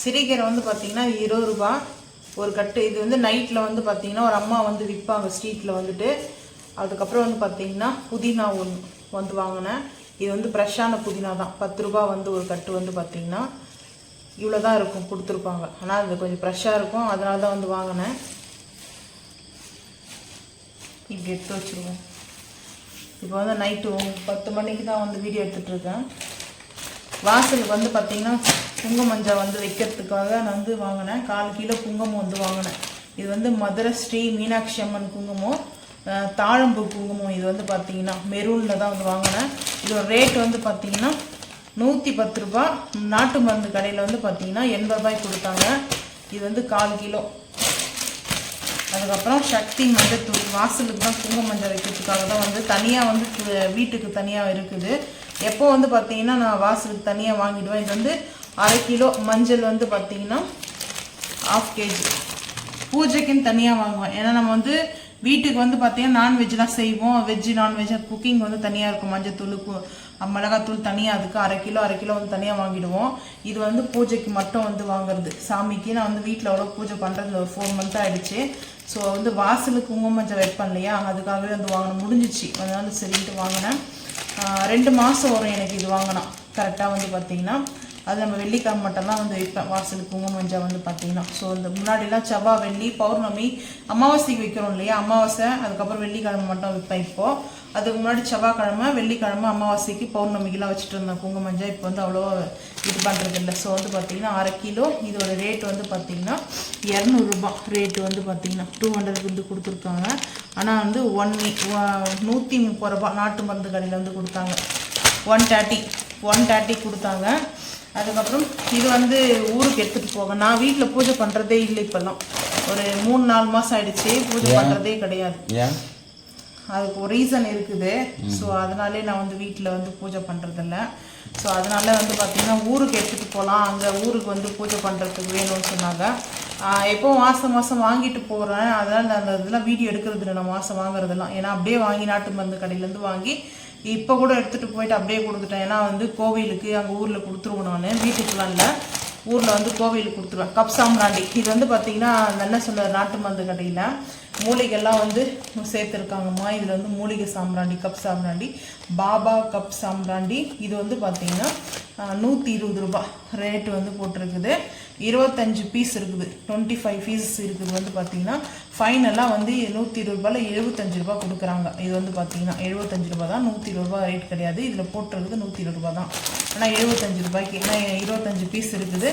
சிறுகீரை வந்து பார்த்தீங்கன்னா இருபது ரூபா ஒரு கட்டு. இது வந்து நைட்டில் வந்து பார்த்தீங்கன்னா ஒரு அம்மா வந்து விற்பாங்க ஸ்ட்ரீட்டில் வந்துட்டு. அதுக்கப்புறம் வந்து பார்த்தீங்கன்னா புதினா ஒன்று வந்து வாங்கினேன். இது வந்து ஃப்ரெஷ்ஷான புதினா தான். பத்து ரூபா வந்து ஒரு கட்டு வந்து பார்த்தீங்கன்னா இவ்வளோ தான் இருக்கும் கொடுத்துருப்பாங்க. ஆனால் அது கொஞ்சம் ஃப்ரெஷ்ஷாக இருக்கும். அதனால தான் வந்து வாங்கினேன். இங்கே எடுத்து வச்சுருவோம். இப்போ வந்து நைட்டு பத்து மணிக்கு தான் வந்து வீடியோ எடுத்துகிட்ருக்கேன் வாசலுக்கு வந்து பார்த்தீங்கன்னா குங்கும மஞ்சள் வந்து வைக்கிறதுக்காக நான் வந்து வாங்கினேன். கால் கிலோ குங்குமம் வந்து வாங்கினேன். இது வந்து மதுரை ஸ்ரீ மீனாட்சி அம்மன் குங்குமம் தாழம்பு குங்குமம். இது வந்து பார்த்தீங்கன்னா மெரூனில் தான் வந்து வாங்கினேன். இதோட ரேட் வந்து பார்த்தீங்கன்னா நூற்றி பத்து ரூபா. நாட்டு மருந்து கடையில் வந்து பார்த்தீங்கன்னா எண்பது ரூபாய்க்கு கொடுத்தாங்க. இது வந்து கால் கிலோ. அதுக்கப்புறம் சக்தி மஞ்சள் தூள் வாசலுக்கு தான் குங்கும மஞ்சள் வைக்கிறதுக்காக தான் வந்து தனியாக வந்து வீட்டுக்கு தனியாக இருக்குது. எப்போ வந்து பார்த்தீங்கன்னா நான் வாசலுக்கு தனியாக வாங்கிடுவேன். இது வந்து அரை கிலோ மஞ்சள் வந்து பார்த்தீங்கன்னா ஆஃப் கேஜி பூஜைக்குன்னு தனியாக வாங்குவேன் ஏன்னா நம்ம வந்து வீட்டுக்கு வந்து பார்த்தீங்கன்னா நான்வெஜ்லாம் செய்வோம். வெஜ்ஜு நான்வெஜ் குக்கிங் வந்து தனியாக இருக்கும். மஞ்சத்தூள் கு- மிளகாத்தூள் தனியாக அதுக்கு அரை கிலோ அரை கிலோ வந்து தனியாக வாங்கிடுவோம். இது வந்து பூஜைக்கு மட்டும் வந்து வாங்குறது. சாமிக்கு நான் வந்து வீட்டில் அவ்வளோ பூஜை பண்ணுறது ஒரு ஃபோர் மந்த் ஆகிடுச்சு ஸோ வந்து வாசலுக்கு குங்கும மஞ்சள் வைப்பேன் இல்லையா அதுக்காகவே வந்து வாங்கினேன் முடிஞ்சிச்சு. அதனால சரின்ட்டு வாங்கினேன். ரெண்டு மாதம் வரும் எனக்கு இது வாங்கினா. கரெக்டாக வந்து பார்த்தீங்கன்னா அது நம்ம வெள்ளிக்கிழமை மட்டும்தான் வந்து வைப்பேன். வாசலுக்கு குங்கும மஞ்சள் வந்து பார்த்தீங்கன்னா. ஸோ இந்த முன்னாடிலாம் செவ்வாய் வெள்ளி பௌர்ணமி அமாவாசைக்கு வைக்கிறோம் இல்லையா? அமாவாசை அதுக்கப்புறம் வெள்ளிக்கிழமை மட்டும் வைப்பேன் இப்போது அதுக்கு முன்னாடி செவ்வாய்க்கிழமை வெள்ளிக்கிழமை அமாவாசைக்கு பௌர்ணமிக்கெலாம் வச்சுட்டு இருந்தேன். குங்கும மஞ்சள் இப்போ வந்து அவ்வளோ இது பண்ணுறது இல்லை ஸோ வந்து பார்த்தீங்கன்னா அரை கிலோ. இதோட ரேட் வந்து பார்த்தீங்கன்னா இரநூறுபா. ரேட்டு வந்து பார்த்தீங்கன்னா டூ ஹண்ட்ரட் வந்து கொடுத்துருக்காங்க. ஆனால் வந்து ஒன் நூற்றி முப்பது ரூபா நாட்டு மருந்து கடையில் வந்து கொடுத்தாங்க. ஒன் தேர்ட்டி ஒன் தேர்ட்டி கொடுத்தாங்க. அதுக்கப்புறம் இது வந்து ஊருக்கு எடுத்துகிட்டு போக நான் வீட்டில் பூஜை பண்ணுறதே இல்லை இப்போல்லாம். ஒரு மூணு நாலு மாதம் ஆயிடுச்சு. பூஜை பண்ணுறதே கிடையாது. அதுக்கு ஒரு ரீசன் இருக்குது. ஸோ அதனாலே நான் வந்து வீட்டில் வந்து பூஜை பண்ணுறதில்ல ஸோ அதனால வந்து பார்த்தீங்கன்னா ஊருக்கு எடுத்துகிட்டு போகலாம் அங்கே ஊருக்கு வந்து பூஜை பண்ணுறதுக்கு வேணும்னு சொன்னாங்க. எப்பவும் மாதம் மாதம் வாங்கிட்டு போகிறேன் அதனால் அந்த இதெல்லாம் வீடியோ எடுக்கிறது இல்லை. நான் மாதம் வாங்குறதெல்லாம். ஏன்னா அப்படியே வாங்கி நாட்டு மருந்து கடையிலேருந்து வாங்கி இப்போ கூட எடுத்துகிட்டு போயிட்டு அப்படியே கொடுத்துட்டேன் ஏன்னா வந்து கோவிலுக்கு அங்கே ஊரில் கொடுத்துருவோம் நான். வீட்டுக்குலாம் இல்லை. ஊரில் வந்து கோவிலுக்கு கொடுத்துருவேன். கப் சாம்பிராண்டி இது வந்து பார்த்தீங்கன்னா அந்த என்ன சொல்ல நாட்டு மருந்து கடையில் மூலிகைலாம் வந்து சேர்த்துருக்காங்கம்மா. இதில் வந்து மூலிகை சாம்பிராண்டி கப் சாம்பிராண்டி பாபா கப் சாம்பிராண்டி இது வந்து பார்த்தீங்கன்னா நூற்றி இருபது ரூபா ரேட்டு வந்து போட்டிருக்குது. இருபத்தஞ்சு பீஸ் இருக்குது. டுவெண்ட்டி ஃபைவ் பீஸ் இருக்குது வந்து பார்த்தீங்கன்னா ஃபைனலாக வந்து நூற்றி இருபது ரூபாயில் எழுபத்தஞ்சு ரூபா கொடுக்குறாங்க. இது வந்து பார்த்தீங்கன்னா எழுபத்தஞ்சு ரூபா தான். நூற்றி இருபது ரூபாய் ரேட் கிடையாது. இதில் போட்டிருக்குது நூற்றி இருபது ரூபா தான். ஆனால் எழுபத்தஞ்சு ரூபாய்க்கு ஏன்னா இருபத்தஞ்சு பீஸ் இருக்குது.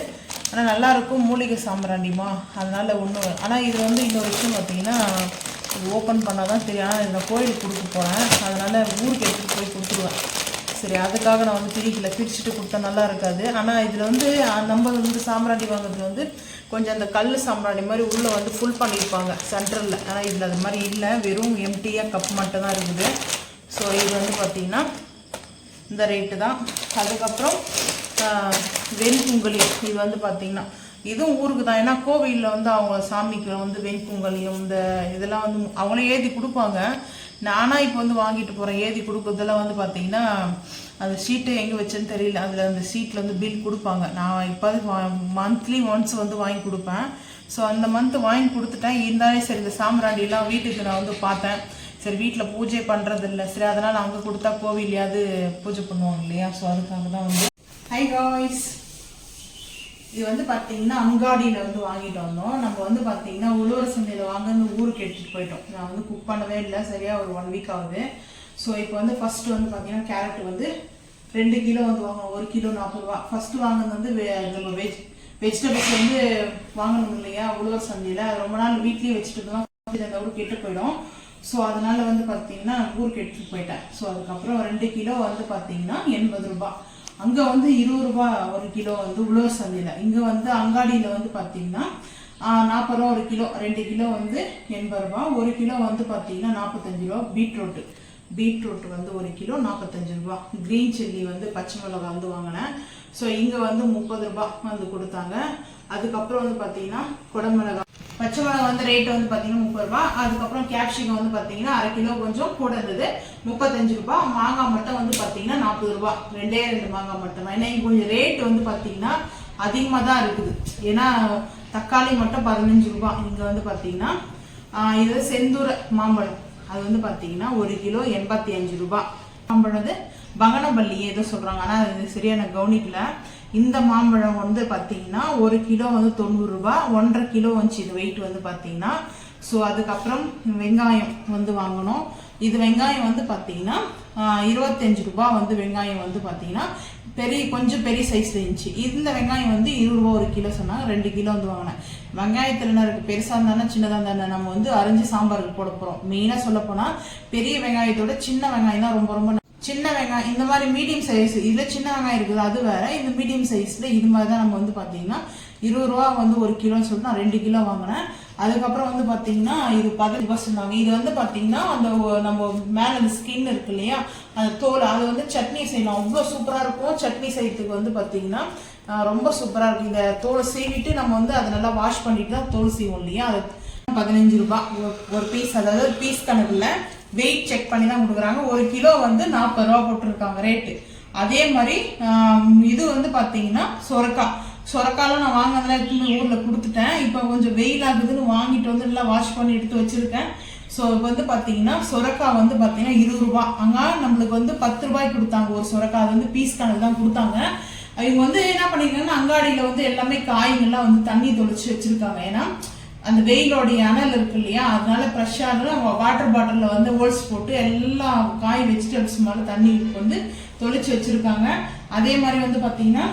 ஆனால் நல்லாயிருக்கும் மூலிகை சாம்பிராண்டிமா. அதனால் ஒன்றும் ஆனால் இது வந்து இன்னொரு விஷயம் பார்த்தீங்கன்னா ஓப்பன் பண்ணால் தான் தெரியும். ஆனால் இதில் கோயிலுக்கு கொடுக்க போகிறேன் அதனால் ஊருக்கு எடுத்துகிட்டு போய் கொடுத்துருவேன். சரி அதுக்காக நான் வந்து பிரிக்கல. பிரிச்சுட்டு கொடுத்தா நல்லா இருக்காது. ஆனால் இதில் வந்து நம்ம வந்து சாம்ராணி வாங்குறது வந்து கொஞ்சம் அந்த கல் சாம்ராணி மாதிரி உள்ளே வந்து ஃபுல் பண்ணியிருப்பாங்க சென்டரில் ஆனால் இதில் அது மாதிரி இல்லை. வெறும் எம்டியாக கப் மட்டும் தான் இருக்குது. ஸோ இது வந்து பார்த்திங்கன்னா இந்த ரேட்டு தான். அதுக்கப்புறம் ஆஹ், இது வந்து பார்த்திங்கன்னா இதுவும் ஊருக்கு தான். ஏன்னா கோவிலில் வந்து அவங்க சாமிக்கு வந்து வெண்பொங்கலையும் இந்த இதெல்லாம் வந்து அவங்களே ஏற்றி கொடுப்பாங்க. நானாக இப்போ வந்து வாங்கிட்டு போகிறேன் ஏதி கொடுக்குறதெல்லாம் வந்து பார்த்தீங்கன்னா அந்த ஷீட்டு எங்கே வச்சேன்னு தெரியல. அதில் அந்த ஷீட்டில் வந்து பில் கொடுப்பாங்க. நான் இப்போ மந்த்லி ஒன்ஸ் வந்து வாங்கி கொடுப்பேன். ஸோ அந்த மந்த் வாங்கி கொடுத்துட்டேன். இருந்தாலும் சரி இந்த சாம்பிராண்டிலாம் வீட்டுக்கு நான் வந்து பார்த்தேன். சரி வீட்டில் பூஜை பண்ணுறது இல்லை சரி அதனால் அங்கே கொடுத்தா கோவிலையாவது பூஜை பண்ணுவாங்க இல்லையா? ஸோ அதுக்காக தான் வந்து ஹை காய்ஸ் இது வந்து பார்த்தீங்கன்னா அங்காடியில் வந்து வாங்கிட்டு வந்தோம். நம்ம வந்து பார்த்தீங்கன்னா உழவர் சந்தையில் வாங்க வந்து ஊருக்கு எடுத்துகிட்டு போயிட்டோம். நான் வந்து குக் பண்ணவே இல்லை. சரியாக ஒரு ஒன் வீக் ஆகுது. ஸோ இப்போ வந்து ஃபஸ்ட்டு வந்து பார்த்தீங்கன்னா கேரட் வந்து ரெண்டு கிலோ வந்து வாங்கணும். ஒரு கிலோ நாற்பது ரூபா. ஃபர்ஸ்ட் வாங்கினது வந்து நம்ம வெஜ் வெஜிடபிள்ஸ் வந்து வாங்கணும் இல்லையா உழவர் சந்தையில். ரொம்ப நாள் வீட்லேயே வச்சுட்டு இருந்தோம். அந்த ஊருக்கு கெட்டு போயிடும். ஸோ அதனால் வந்து பார்த்தீங்கன்னா ஊருக்கு எடுத்துகிட்டு போயிட்டேன். ஸோ அதுக்கப்புறம் ரெண்டு கிலோ வந்து பார்த்தீங்கன்னா எண்பது ரூபாய் அங்கே வந்து இருபது ரூபாய் ஒரு கிலோ வந்து உழவர் சந்தையில். இங்கே வந்து அங்காடியில் வந்து பார்த்தீங்கன்னா நாற்பது ரூபா ஒரு கிலோ ரெண்டு கிலோ வந்து எண்பது ரூபா ஒரு கிலோ வந்து பார்த்தீங்கன்னா நாற்பத்தஞ்சு ரூபா. பீட்ரூட்டு. பீட்ரூட் வந்து ஒரு கிலோ நாற்பத்தஞ்சு ரூபா. க்ரீன் சில்லி வந்து பச்சை மிளகா வந்து வாங்கினேன். ஸோ இங்கே வந்து முப்பது ரூபாய் வந்து கொடுத்தாங்க. அதுக்கப்புறம் வந்து பார்த்தீங்கன்னா குடமிளகாய் பச்சை மிளகாய் வந்து ரேட் வந்து பார்த்தீங்கன்னா முப்பது ரூபாய். அதுக்கப்புறம் கேப்சிகம் வந்து பார்த்தீங்கன்னா அரை கிலோ கொஞ்சம் கூட இருந்தது. முப்பத்தஞ்சு ரூபாய். மாங்காய் மட்டும் வந்து பார்த்தீங்கன்னா நாற்பது ரூபாய். ரெண்டே ரெண்டு மாங்காய் மட்டும். தான் ஏன்னா கொஞ்சம் ரேட் வந்து பார்த்தீங்கன்னா அதிகமாக தான் இருக்குது. ஏன்னா தக்காளி மட்டும் பதினஞ்சு ரூபாய். இங்கே வந்து பார்த்தீங்கன்னா இது செந்தூர மாம்பழம். அது வந்து பார்த்தீங்கன்னா ஒரு கிலோ எண்பத்தி அஞ்சு ரூபாய். மாம்பழம் வந்து ஏதோ சொல்கிறாங்க ஆனால் அது சரியான கவனிக்கல. இந்த மாம்பழம் வந்து பார்த்தீங்கன்னா ஒரு கிலோ வந்து தொண்ணூறு ரூபாய் ஒன்றரை கிலோ வந்துச்சு இது வெயிட் வந்து பார்த்தீங்கன்னா ஸோ அதுக்கப்புறம் வெங்காயம் வந்து வாங்கணும். இது வெங்காயம் வந்து பார்த்தீங்கன்னா இருபத்தஞ்சு ரூபாய் வந்து வெங்காயம் வந்து பார்த்தீங்கன்னா பெரிய கொஞ்சம் பெரிய சைஸ்ல இருந்துச்சு. இந்த வெங்காயம் வந்து இருபது ரூபா ஒரு கிலோ சொன்னாங்க. ரெண்டு கிலோ வந்து வாங்கினேன். வெங்காயத்தில் என்ன இருக்கு பெருசாக இருந்தானே சின்னதாக இருந்தானே நம்ம வந்து அரைஞ்சி சாம்பாருக்கு போட போகிறோம் மெயினாக சொல்ல போனால் பெரிய வெங்காயத்தோட சின்ன வெங்காயம் தான் ரொம்ப ரொம்ப சின்ன வெங்காயம் இந்த மாதிரி மீடியம் சைஸ் இதில் சின்ன வெங்காயம் இருக்குது அது வேறு. இந்த மீடியம் சைஸில் இது மாதிரி தான் நம்ம வந்து பார்த்தீங்கன்னா இருபது ரூபா வந்து ஒரு கிலோன்னு சொல்லிட்டு நான் ரெண்டு கிலோ வாங்கினேன். அதுக்கப்புறம் வந்து பார்த்தீங்கன்னா இது பதினஞ்சு ரூபா சொன்னாங்க இது வந்து பார்த்தீங்கன்னா அந்த நம்ம மேலே அந்த ஸ்கின் இருக்கு இல்லையா அந்த தோல் அது வந்து சட்னி செய்யலாம் அவ்வளோ சூப்பராக இருக்கும். சட்னி செய்யறதுக்கு வந்து பார்த்தீங்கன்னா ரொம்ப சூப்பராக இருக்கும். இந்த தோலை சீவிட்டு நம்ம வந்து அதை நல்லா வாஷ் பண்ணிட்டு தான் தோல் செய்வோம் இல்லையா அதை பதினஞ்சு ரூபாய் ஒரு- ஒரு பீஸ் அதாவது பீஸ் கணக்குல வெயிட் செக் பண்ணி தான் கொடுக்குறாங்க. ஒரு கிலோ வந்து நாற்பது ரூபா போட்டிருக்காங்க ரேட்டு அதே மாதிரி இது வந்து பார்த்தீங்கன்னா சொரக்காய். சொரக்காலாம் நான் வாங்கினதில் எடுத்துன்னு ஊரில் கொடுத்துட்டேன். இப்போ கொஞ்சம் வெயில் ஆகுதுன்னு வாங்கிட்டு வந்து நல்லா வாஷ் பண்ணி எடுத்து வச்சுருக்கேன். ஸோ இப்போ வந்து பார்த்தீங்கன்னா சொரக்காய் வந்து பார்த்தீங்கன்னா இருபது ரூபா. அங்கே நம்மளுக்கு வந்து பத்து ரூபாய்க்கு கொடுத்தாங்க ஒரு சொரக்காய். அது வந்து பீஸ் கணக்கு தான் கொடுத்தாங்க. இவங்க வந்து என்ன பண்ணிருக்காங்கன்னா அங்காடியில் வந்து எல்லாமே காய்கள்லாம் வந்து தண்ணி தொளிச்சு வச்சிருக்காங்க. ஏன்னா அந்த வெயிலோடைய அனல் இருக்கு இல்லையா? அதனால ப்ரெஷ்ஷாக வாட்டர் பாட்டிலில் வந்து ஹோல்ஸ் போட்டு எல்லாம் காய் வெஜிடபிள்ஸ் மேலே தண்ணி வந்து தொளிச்சு வச்சிருக்காங்க. அதே மாதிரி வந்து பார்த்தீங்கன்னா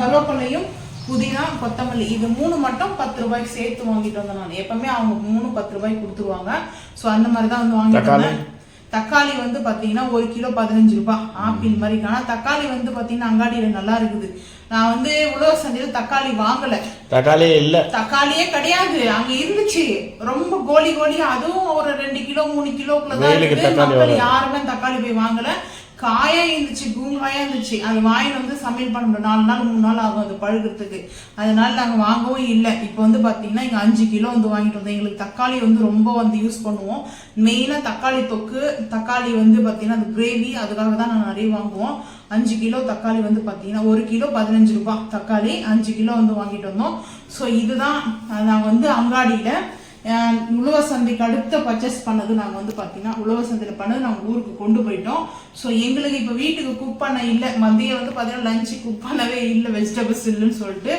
கருவேப்பிலையும் புதினா கொத்தமல்லி இது மூணு மட்டும் பத்து ரூபாய்க்கு சேர்த்து வாங்கிட்டு வந்தேன் நான். எப்பவுமே அவங்க மூணு பத்து ரூபாய்க்கு கொடுத்துருவாங்க. ஸோ அந்த மாதிரி தான் வந்து வாங்கிட்டு? வந்தேன். தக்காளி வந்து பாத்தீங்கன்னா ஒரு கிலோ பதினஞ்சு ரூபாய். ஆப்பிள் மாதிரி. இருக்கு. ஆனா தக்காளி வந்து பாத்தீங்கன்னா அங்காடியில நல்லா இருக்குது. நான் வந்து உழவர் சந்தையில தக்காளி வாங்கல. தக்காளியே இல்லை. தக்காளியே கிடையாது. அங்க இருந்துச்சு. ரொம்ப கோலி கோலியா அதுவும் ஒரு ரெண்டு கிலோ மூணு கிலோக்குள்ள தான் இருக்குது. யாருமே தக்காளி போய் வாங்கல. காயா இருந்துச்சு பூங்காயா இருந்துச்சு. அது வாயில் வந்து சமையல் பண்ண முடியும் நாலு நாள் மூணு நாள் ஆகும் அது பழுகிறதுக்கு அதனால நாங்கள் வாங்கவும் இல்லை. இப்போ வந்து பார்த்தீங்கன்னா இங்கே அஞ்சு கிலோ வந்து வாங்கிட்டு வந்தோம் எங்களுக்கு தக்காளி வந்து ரொம்ப வந்து யூஸ் பண்ணுவோம். மெயினாக தக்காளி தொக்கு தக்காளி வந்து பார்த்தீங்கன்னா அது கிரேவி அதுக்காக தான் நாங்கள் நிறைய வாங்குவோம். அஞ்சு கிலோ தக்காளி வந்து பார்த்தீங்கன்னா ஒரு கிலோ பதினஞ்சு ரூபாய் தக்காளி அஞ்சு கிலோ வந்து வாங்கிட்டு வந்தோம். ஸோ இதுதான் நாங்கள் வந்து அங்காடியில் அஹ், உழவர் சந்தைக்கு அடுத்த பர்ச்சேஸ் பண்ணது நாங்கள் வந்து பார்த்தீங்கன்னா உழவர் சந்தையில் பண்ணது நாங்கள் ஊருக்கு கொண்டு போயிட்டோம். ஸோ எங்களுக்கு இப்போ வீட்டுக்கு குக் பண்ண இல்லை. மதியம் வந்து பார்த்தீங்கன்னா லஞ்சு குக் பண்ணவே இல்லை வெஜிடபிள்ஸ் இல்லைன்னு சொல்லிட்டு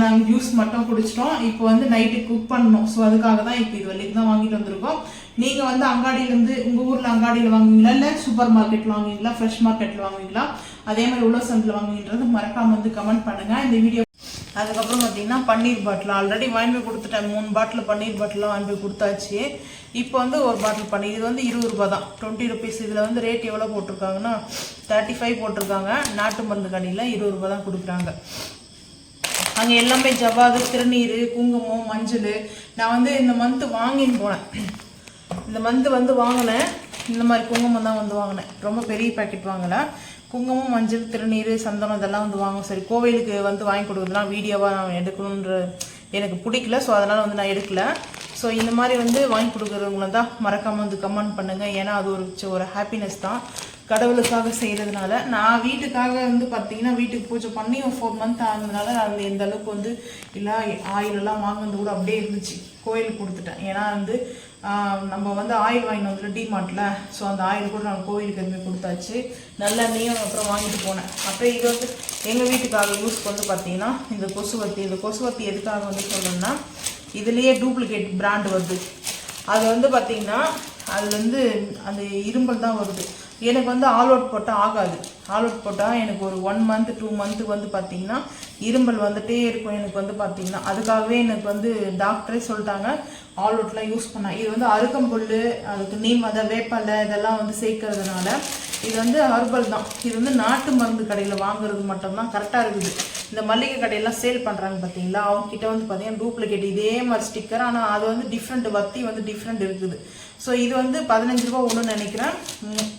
நாங்கள் ஜூஸ் மட்டும் குடிச்சிட்டோம். இப்போ வந்து நைட்டு குக் பண்ணணும். ஸோ அதுக்காக தான் இப்போ இது வரைக்கும் தான் வாங்கிட்டு வந்திருக்கோம். நீங்கள் வந்து அங்காடியிலேருந்து உங்கள் ஊரில் அங்காடியில் வாங்குவீங்களா? இல்லை சூப்பர் மார்க்கெட்டில் வாங்குவீங்களா? ஃப்ரெஷ் மார்க்கெட்டில் வாங்குவீங்களா? அதே மாதிரி உழவர் சந்தையில் வாங்குவீங்கிறது மறக்காமல் வந்து கமெண்ட் பண்ணுங்கள் இந்த வீடியோ அதுக்கப்புறம் பார்த்தீங்கன்னா பன்னீர் பாட்டில். ஆல்ரெடி வாங்கி போய் கொடுத்துட்டேன். மூணு பாட்டில் பன்னீர் பாட்டிலாம் வாங்கி போய் கொடுத்தாச்சு. இப்போ வந்து ஒரு பாட்டில் பன்னீர். இது வந்து இருபது ரூபா தான். டுவெண்ட்டி ருபீஸ் இதில் வந்து ரேட் எவ்வளோ போட்டிருக்காங்கன்னா தேர்ட்டி ஃபைவ் போட்டிருக்காங்க. நாட்டு மருந்து கடையில் இருபது ரூபா தான் கொடுக்குறாங்க. அங்கே எல்லாமே ஜவ்வாது திருநீர் குங்குமம் மஞ்சள். நான் வந்து இந்த மந்த்து வாங்கின்னு போனேன். இந்த மந்த்து வந்து வாங்கினேன். இந்த மாதிரி குங்குமம் தான் வந்து வாங்கினேன். ரொம்ப பெரிய பாக்கெட் வாங்கலை. குங்குமம் மஞ்சள் திருநீர் சந்தனம் இதெல்லாம் வந்து வாங்க சரி கோவிலுக்கு வந்து வாங்கி கொடுக்குறதுலாம் வீடியோவாக நான் எடுக்கணுன்ற எனக்கு பிடிக்கல. ஸோ அதனால் வந்து நான் எடுக்கல. ஸோ இந்த மாதிரி வந்து வாங்கி கொடுக்குறவங்கள தான் மறக்காமல் வந்து கமெண்ட் பண்ணுங்கள் ஏன்னா அது ஒரு ஒரு ஹாப்பினஸ் தான். கடவுளுக்காக செய்கிறதுனால நான் வீட்டுக்காக வந்து பார்த்தீங்கன்னா வீட்டுக்கு பூஜை பண்ணி ஒரு ஃபோர் மந்த் ஆனதுனால நான் வந்து எந்த அளவுக்கு வந்து இல்லை ஆயிலெல்லாம் வாங்கினது கூட அப்படியே இருந்துச்சு. கோயிலுக்கு கொடுத்துட்டேன். ஏன்னா வந்து நம்ம வந்து ஆயில் வாங்கிட்டு வந்துட்டு டிமார்ட்டில் ஸோ அந்த ஆயில் கூட நான் கோயிலுக்கு எதுவுமே கொடுத்தாச்சு. நல்லெண்ணெயும் அப்புறம் வாங்கிட்டு போனேன். அப்புறம் இது வந்து எங்கள் வீட்டுக்காக யூஸ் வந்து பார்த்தீங்கன்னா இந்த கொசுவத்தி. இந்த கொசுவத்தி எதுக்காக வந்து சொல்லணும்னா இதுலேயே டூப்ளிகேட் பிராண்டு வருது. அது வந்து பார்த்தீங்கன்னா அது வந்து அந்த இரும்பல் தான் வருது. எனக்கு வந்து ஆல் அவுட் போட்டால் ஆகாது. ஆல் அவுட் போட்டால் எனக்கு ஒரு ஒன் மந்த் டூ மந்த்துக்கு வந்து பார்த்தீங்கன்னா இரும்பல் வந்துட்டே இருக்கும் எனக்கு வந்து பார்த்தீங்கன்னா அதுக்காகவே எனக்கு வந்து டாக்டரே சொல்லிட்டாங்க ஆல் அவுட்லாம் யூஸ் பண்ணேன் இது வந்து அருக்கம்புல் அதுக்கு நீம் அதை வேப்பலை இதெல்லாம் வந்து சேர்க்கறதுனால இது வந்து ஹர்பல் தான். இது வந்து நாட்டு மருந்து கடையில் வாங்குறது மட்டும்தான் கரெக்டாக இருக்குது. இந்த மளிகை கடையெல்லாம் சேல் பண்ணுறாங்க பார்த்தீங்களா? அவங்க கிட்ட வந்து பார்த்தீங்கன்னா டூப்ளிகேட் இதே மாதிரி ஸ்டிக்கர் ஆனால் அது வந்து டிஃப்ரெண்ட் வத்தி வந்து டிஃப்ரெண்ட் இருக்குது. ஸோ இது வந்து பதினஞ்சு ரூபா ஒன்றுன்னு நினைக்கிறேன்.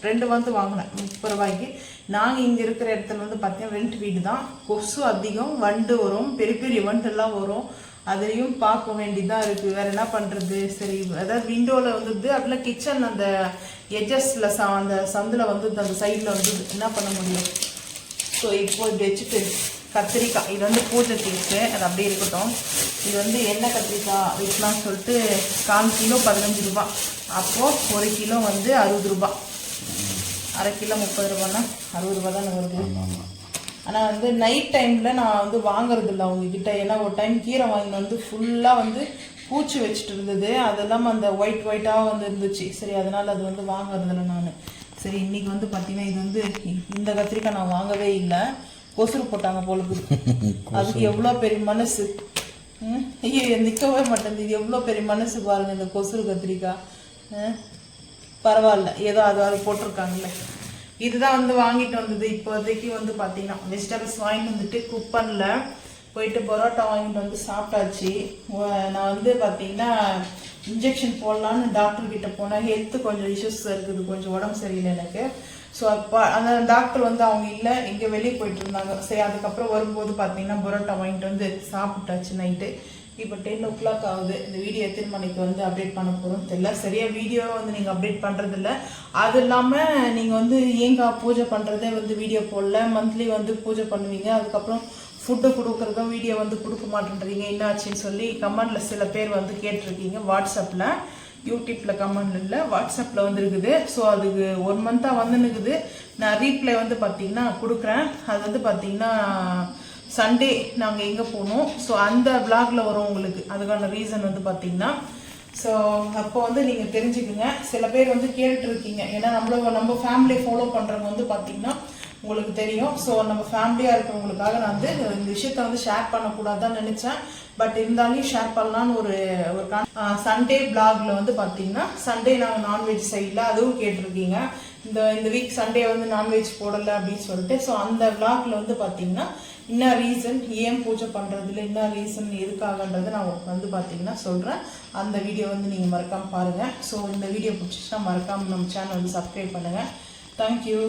ரெண்டு வந்து வாங்கினேன். முப்பது ரூபாய்க்கு. நாங்கள் இங்கே இருக்கிற இடத்துல வந்து பார்த்தீங்கன்னா ரெண்ட் வீடு தான் கொசு அதிகம் வண்டு வரும். பெரிய பெரிய வண்டெல்லாம் வரும். அதையும் பார்க்க வேண்டியதாக இருக்குது வேறு என்ன பண்ணுறது சரி அதாவது விண்டோவில் வந்துது அப்படிலாம் கிச்சன் அந்த எஜஸில் ச அந்த சந்தில் வந்து அந்த சைடில் வந்து என்ன பண்ண முடியும்? ஸோ இப்போ இப்படி வச்சுட்டு கத்திரிக்காய். இது வந்து பூஜை தீர்த்து அது அப்படியே இருக்கட்டும். இது வந்து எண்ணெய் கத்திரிக்காய் விற்கலாம்னு சொல்லிட்டு கால் கிலோ பதினஞ்சு ரூபா. அப்போது ஒரு கிலோ வந்து அறுபது ரூபா. அரை கிலோ முப்பது ரூபான்னா அறுபது ரூபா தானே வருது. ஆனால் வந்து நைட் டைமில் நான் வந்து வாங்குறது இல்லை அவங்கக்கிட்ட ஏன்னா ஒரு டைம் கீரை வாங்கிட்டு வந்து ஃபுல்லாக வந்து பூச்சி வச்சுட்டு இருந்தது. அது இல்லாமல் அந்த ஒயிட் ஒயிட்டாக வந்து இருந்துச்சு. சரி அதனால் அது வந்து வாங்குறதில்ல நான். சரி இன்னைக்கு வந்து பார்த்தீங்கன்னா இது வந்து இந்த கத்திரிக்காய் நான் வாங்கவே இல்லை. கொசுறு போட்டாங்க போலுக்கு அதுக்கு எவ்வளோ பெரிய மனசு? ஐயோ நிற்கவே மாட்டேங்குது. இது எவ்வளோ பெரிய மனசு பாருங்க இந்த கொசுறு கத்திரிக்காய்? பரவாயில்ல. ஏதோ அது அது போட்டிருக்காங்கல்ல. இதுதான் வந்து வாங்கிட்டு வந்தது. இப்போதைக்கு வந்து பார்த்தீங்கன்னா வெஜிடபிள்ஸ் வாங்கிட்டு வந்துட்டு குக் பண்ணல போயிட்டு பரோட்டா வாங்கிட்டு வந்து சாப்பிட்டாச்சு. நான் வந்து பார்த்தீங்கன்னா இன்ஜெக்ஷன் போடலான்னு டாக்டர் கிட்டே போனேன். ஹெல்த்து கொஞ்சம் இஷ்யூஸ் இருக்குது. கொஞ்சம் உடம்பு சரியில்லை எனக்கு. ஸோ அப்போ அந்த டாக்டர் வந்து அவங்க இல்லை இங்கே வெளியே போயிட்டு இருந்தாங்க. சரி அதுக்கப்புறம் வரும்போது பார்த்தீங்கன்னா பரோட்டா வாங்கிட்டு வந்து சாப்பிட்டாச்சு நைட்டு இப்போ டென் ஓ கிளாக் ஆகுது. இந்த வீடியோ எத்தனை மணிக்கு வந்து அப்டேட் பண்ண போகிறோம் தெரியல. சரியாக வீடியோ வந்து நீங்கள் அப்டேட் பண்ணுறதில்ல அது இல்லாமல் நீங்கள் வந்து ஏங்கா பூஜை பண்ணுறதே வந்து வீடியோ போடல. மந்த்லி வந்து பூஜை பண்ணுவீங்க. அதுக்கப்புறம் ஃபுட்டு கொடுக்குறதும் வீடியோ வந்து கொடுக்க மாட்டேன்றீங்க. என்னாச்சுன்னு சொல்லி கமெண்டில் சில பேர் வந்து கேட்டிருக்கீங்க. வாட்ஸ்அப்பில் யூடியூப்பில் கமெண்ட் இல்லை. வாட்ஸ்அப்பில் வந்து இருக்குது. ஸோ அதுக்கு ஒன் மந்த்தாக வந்துன்னுக்குது நான் ரீப்ளை வந்து பார்த்தீங்கன்னா கொடுக்குறேன். அது வந்து பார்த்தீங்கன்னா சண்டே நாங்கள் எங்கே போனோம். ஸோ அந்த விளாகில் வரும் உங்களுக்கு. அதுக்கான ரீசன் வந்து பார்த்தீங்கன்னா ஸோ அப்போ வந்து நீங்கள் தெரிஞ்சுக்குங்க. சில பேர் வந்து கேட்டுருக்கீங்க. ஏன்னா நம்மள நம்ம ஃபேமிலியை ஃபாலோ பண்ணுறவங்க வந்து பார்த்தீங்கன்னா உங்களுக்கு தெரியும். ஸோ நம்ம ஃபேமிலியாக இருக்கிறவங்களுக்காக நான் வந்து இந்த விஷயத்த வந்து ஷேர் பண்ணக்கூடாதுன்னு நினச்சேன். பட் இருந்தாலும் ஷேர் பண்ணலான்னு ஒரு ஒரு சண்டே பிளாக்ல வந்து பார்த்தீங்கன்னா சண்டே நாங்கள் நான்வெஜ் சைடில் அதுவும் கேட்டிருக்கீங்க. இந்த இந்த வீக் சண்டே வந்து நான்வெஜ் போடலை அப்படின்னு சொல்லிட்டு ஸோ அந்த விளாக்ல வந்து பார்த்தீங்கன்னா என்ன ரீசன் ஏன் பூஜை பண்ணுறதுல என்ன ரீசன் எதுக்காகன்றது நான் வந்து பார்த்தீங்கன்னா சொல்கிறேன் அந்த வீடியோ வந்து நீங்கள் மறக்காமல் பாருங்கள் ஸோ இந்த வீடியோ பிடிச்சிச்சுன்னா மறக்காமல் நம்ம சேனல் வந்து சப்ஸ்கிரைப் பண்ணுங்கள் தேங்க்யூ